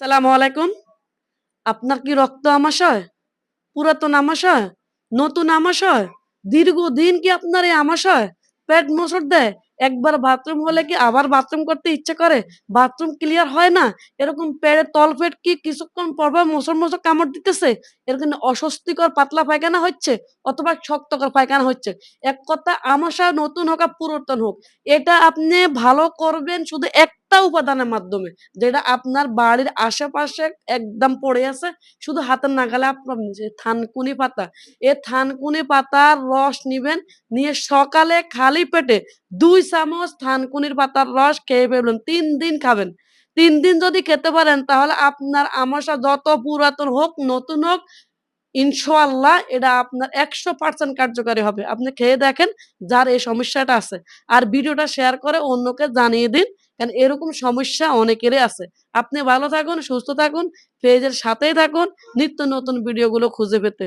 সালাম আলাইকুম। আপনার কি রক্ত আমাশয়? পুরাতন আমাশয়? নতুন আমাশয়? দীর্ঘদিন কি আপনার এই আমাশয়? পেট মোসর দেয়? একবার বাথরুম হলে কি আবার বাথরুম করতে ইচ্ছে করে? বাথরুম ক্লিয়ার হয় না? এরকম পেটের তলপেট কি কিছুক্ষণ পর পর মোচড় মোচড় কামড় দিতেছে? এরকম অস্বস্তিকর পাতলা পায়খানা হচ্ছে অথবা শক্তকর পায়খানা হচ্ছে। এক কথা আমাশা নতুন হোক আর পুরাতন হোক, এটা আপনি ভালো করবেন শুধু একটা উপাদানের মাধ্যমে, যেটা আপনার বাড়ির আশেপাশে একদম পড়ে আছে, শুধু হাতের নাগালে আপনার থানকুনি পাতা এ থানকুনি পাতার রস নিবেন, নিয়ে সকালে খালি পেটে দুই চামচ থানকুনির পাতার রস খেয়ে ফেলবেন তিন দিন খাবেন। তিন দিন যদি খেতে পারেন, তাহলে আপনার আমাশা যত পুরাতন হোক, নতুন হোক, ইনশাআল্লাহ এটা আপনার একশো পার্সেন্ট কার্যকারী হবে। আপনি খেয়ে দেখেন যার এই সমস্যাটা আছে। আর ভিডিওটা শেয়ার করে অন্যকে জানিয়ে দিন, কারণ এরকম সমস্যা অনেকেরই আছে। আপনি ভালো থাকুন, সুস্থ থাকুন, পেজের সাথেই থাকুন, নিত্য নতুন ভিডিওগুলো খুঁজে পেতে।